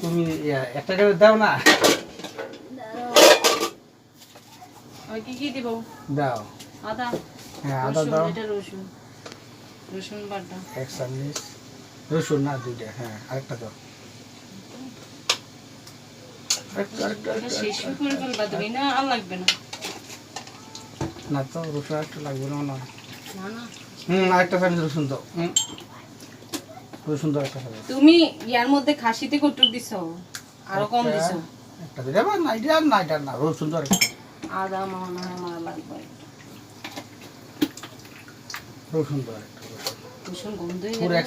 তুমি একটা করে দাও না? কি কি দিব? দাও। আদা হ্যাঁ আদা রসুন দাও। এটা রসুন। রসুন বাটা। এক চামচ। রসুন না দুইটা হ্যাঁ আরেকটা দাও। না আর লাগবে না? না তো রসুন একটু লাগবে না। না না। হুম আরেকটা চামচ রসুন দাও। হুম। রসুন দাও একটা চামচ তুমি ইয়ার মধ্যে খাসিতে কটুক দিছো? আরও কম দিছো? একটা দিলে আবার না এটা না এটা না দাও আরেকটা আদা মনে হয় আমার লাগবে রসুন গন্ধ হয়ে পুরো গেল এক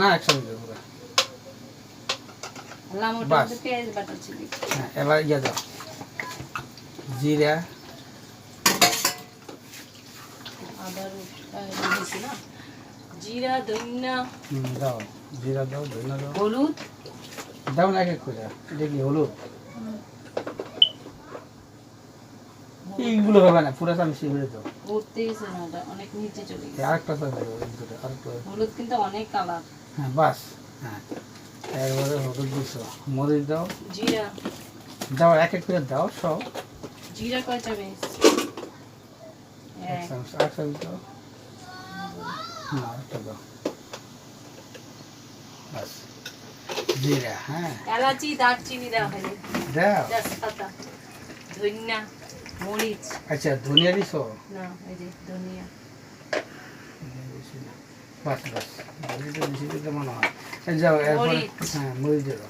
না এক চামচ পুরো। আল্লাহ আমার পেঁয়াজ বাটা ছিল হ্যাঁ এবার ইয়ে দাও। জিরা। আদা রসুন দিয়েছি না? জিরা ধনিয়া। দাও জিরা দাও ধনিয়া দাও। হলুদ। দাও না এক করে এটা হলুদ। এইগুলো হবে না পুরো চামচ এগুলো দাও ঘুরতে না অনেক নিচে চলে গেছে। আরেকটা চামচ দাও দুটো আরেকটা হলুদ কিন্তু অনেক কালার। হ্যাঁ বাস হ্যাঁ। এরপরে হলুদ দিছো মরিচ দাও। জিরা। দাও এক এক করে দাও সব। জিরা কয় চামচ এক এক। চামচ এক চামচ দাও। না একটা দাও। বাস। জিরা হ্যাঁ। এলাচি দারচিনি দেওয়া হয়নি। দাও। তেজপাতা ধনিয়া মরিচ। আচ্ছা ধনিয়া দিছো? না এই যে ধনিয়া। বাস বাস। মরিচ বেশি দিতে মনে হয়। যাও এরপরে হ্যাঁ মরিচ দেবো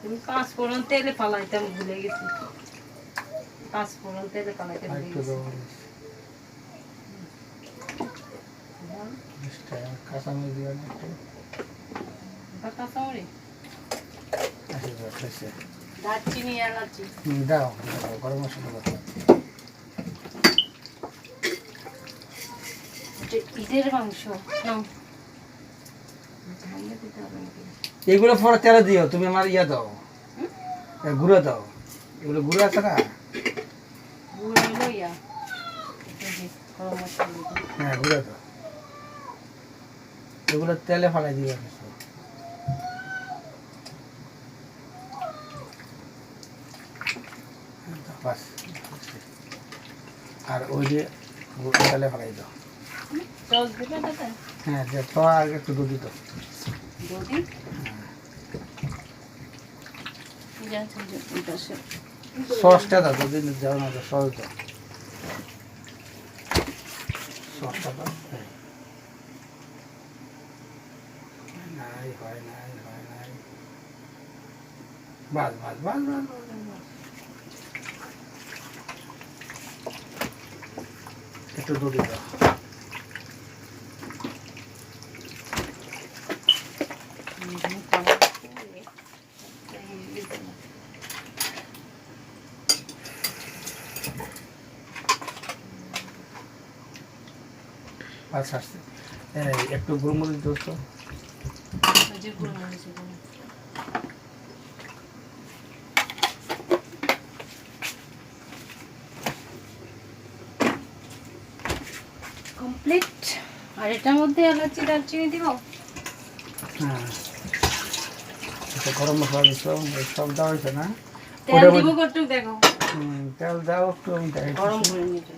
তুমি পাঁচ ফোড়ন তেলে ফালাইতে আমি ভুলে গেছি। পাঁচ ফোড়ন তেলে ফালাইতে ভুলে গেছি দেবো বিশটা কাঁচামরিচ দিবেন একটু দারচিনি এলাচি দাও গরম মশলা দাও ঈদের মাংস? এগুলো পরে তেলে দিও তুমি আমার ইয়ে দাও গুঁড়ো দাও এগুলো গুঁড়ো আছে না গুড়। হ্যাঁ গুঁড়ো দাও এগুলো তেলে ফালাই কিছু বাস। আর ওই যে তেলে ফালাই দাও। হ্যাঁ যে তো আগে একটু দুধ দিত। সসটা দাও দুদিন যাও না সস দাও। সসটা দাও। হ্যাঁ। নাই হয় বাস। একটু দুধ দাও বাস আসছে একটু গুঁড়ো দিও তো যে গুঁড়ো মরিচ গুঁড়ো। কমপ্লিট আর এটার মধ্যে এলাচি দারচিনি দিব? হ্যাঁ। গরম মশলা দিচ্ছ সব দেওয়া হয়েছে না? তেল দিব দেখো। তেল দাও একটু গরম করে নিতে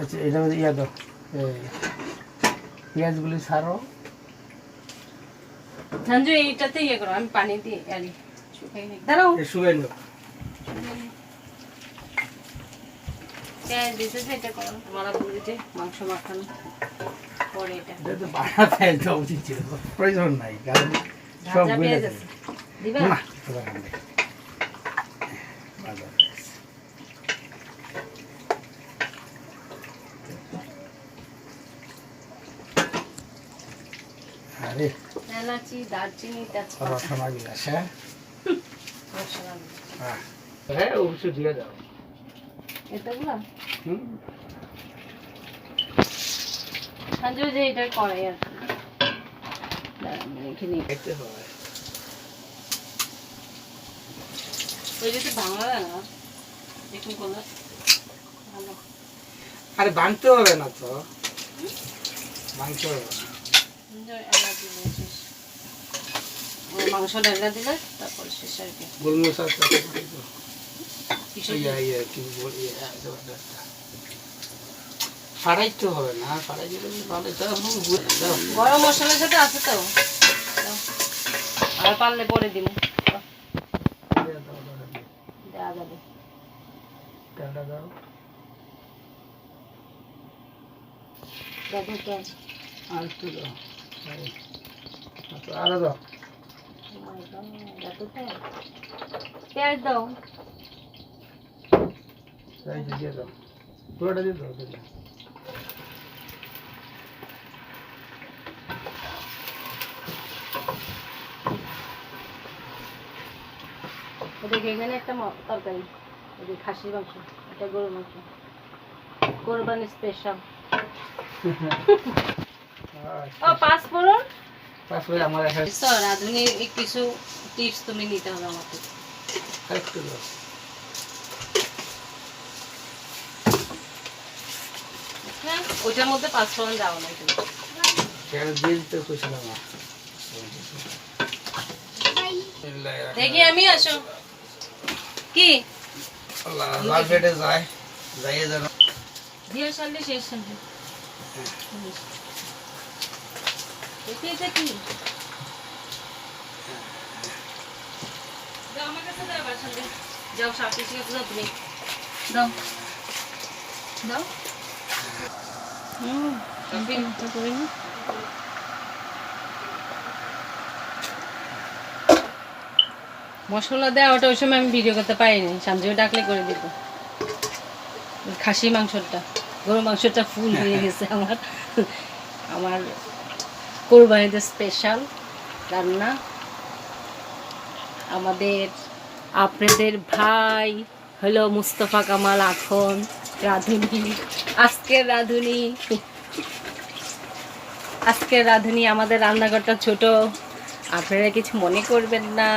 আচ্ছা এটা ইয়া দাও। পেঁয়াজগুলি ছাড়ো। সঞ্জু এইটাতে ইয়ে করো আমি পানি দিয়ে আরে শুকাই দাঁড়াও। শুকাই নিও। প্রয়োজন নাই কারণ সব না। আরে এলাচি দারচিনি তেজপাতা। রসনা বিলাস হ্যাঁ। হ্যাঁ হ্যাঁ অবশ্যই দিয়ে দাও। এতগুলো? হুম। সঞ্জু যে এটা করে আর কি। রেখে নিই। দেখতে হয়। ওই যদি বাংলা না দেখুন করল ভালো। আরে ভাঙতে হবে না তো। ভাঙতে হবে না। মাংস ডালনা দিলে তারপর শেষ আর কি। গোলমরিচ কিসের ইয়া কি বল। ফাড়াইতে হবে না ফাড়াই দিলে ভালো গরম মশলার সাথে আছে তো। আর পারলে পরে দিব দাও, দাও, দাও, দাও। দেওয়া যাবে। তেলটা দাও। দেখো তো। আর একটু দাও। আচ্ছা, আরও দাও। তো পেঁয়াজ দাও। এই যে দিয়ে দাও। পুরোটা দিয়ে দাও দিয়ে এখানে একটা তরকারি ওদিকে খাসির মাংস এটা গরুর মাংস। কোরবানি স্পেশাল ও। পাঁচ ফোড়ন? তারপরে আমার এখানে স্যার রাঁধুনির কিছু টিপস তুমি নিতে হবে আমাকে। একটু হ্যাঁ ওইটার মধ্যে পাঁচ ফোড়ন যাও না কিন্তু দিতে কইছিলাম দেখি আমি আসো। কি? আল্লাহ লাল পেটে যায় যাইয়ে যেন দিয়ে সারলে শেষ দেখি এটা কি? যাও আমার কাছে দাও এবার সারলে যাও সাপে দাও তুমি দাও। দাও। হুম এটা করি না মশলা দেওয়াটা ওই সময় আমি ভিডিও করতে পারিনি। সঞ্জয় ডাকলে করে দিত খাসি মাংসটা গরু মাংসটা ফুল হয়ে গেছে আমার। আমার কোরবানিতে স্পেশাল রান্না, আমাদের আপনাদের ভাই হলো মুস্তফা কামাল আখন রাঁধুনি, আজকের রাঁধুনি। আজকের রাঁধুনি আমাদের রান্নাঘরটা ছোট, আপনারা কিছু মনে করবেন না।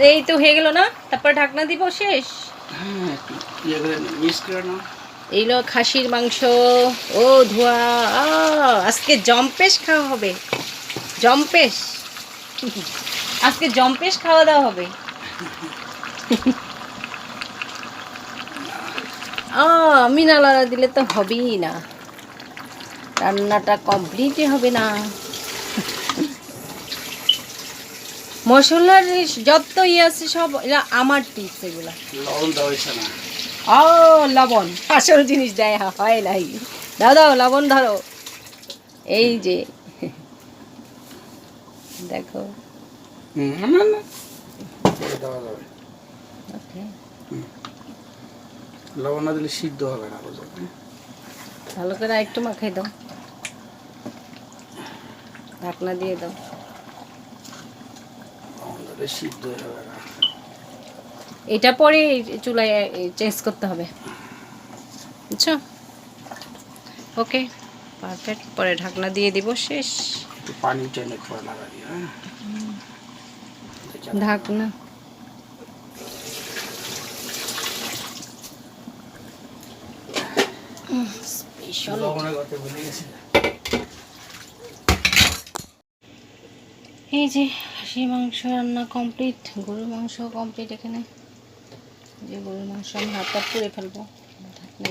এই তো হয়ে গেল না? তারপর ঢাকনা দিব শেষ? হ্যাঁ ইয়ে এইলো খাসির মাংস। ও ধোয়া আজকে জম্পেশ খাওয়া হবে। জম্পেশ? আজকে জম্পেশ খাওয়া দাওয়া হবে। আ, মিনালারা দিলে তো হবেই না। রান্নাটা কমপ্লিটই হবে না। মশলার যত ইয়ে আছে সব এরা আমার টিপস এগুলা। ও লবণ। আসল জিনিস দেয় হয় নাই। দাও দাও লবণ ধরো। এই যে। দেখো। লবণ না দিলে সিদ্ধ হবে না বুঝলে? ভালো করে একটু মাখাই দাও। ঢাকনা দিয়ে দাও। লবণ সিদ্ধ হয়ে যাবে না এটা পরে চুলায় চেঞ্জ করতে হবে। বুঝছ? ওকে পারফেক্ট পরে ঢাকনা দিয়ে দিব শেষ। পানি টেনে খোয়া লাগা দিয়ে হ্যাঁ? ঢাকনা। স্পেশাল লবণের কথা ভুলে গেছি এই যে খাসি মাংস রান্না কমপ্লিট গরুর মাংস কমপ্লিট এখানে। যে গরুর মাংস, আমি হাতটা পুড়ে ফেলব।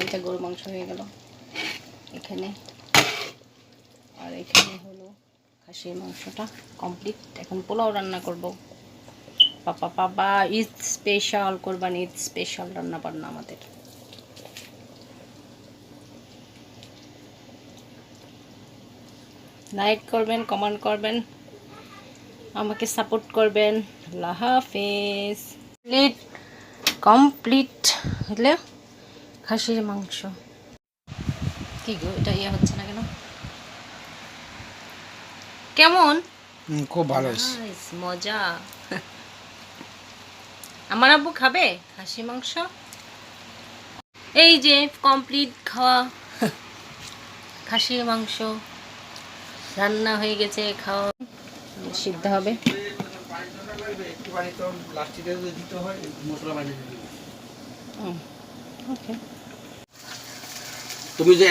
এটা গরুর মাংস হয়ে গেল এখানে। আর এখানে হলো খাসির মাংসটা কমপ্লিট এখন পোলাও রান্না করব। পাপা পাপা, ঈদ স্পেশাল কোরবানি ঈদ স্পেশাল রান্না বান্না আমাদের। লাইক করবেন কমেন্ট করবেন। আমাকে সাপোর্ট করবেন। আল্লাহ হাফেজ। কমপ্লিট কমপ্লিট হলে খাসির মাংস। কি গো এটা ইয়ে হচ্ছে না কেন? কেমন? খুব ভালো মজা। আমার আব্বু খাবে খাসি মাংস? এই যে কমপ্লিট খাওয়া। খাসির মাংস। রান্না হয়ে গেছে খাওয়া সিদ্ধ হবে। ওকে। তুমি যে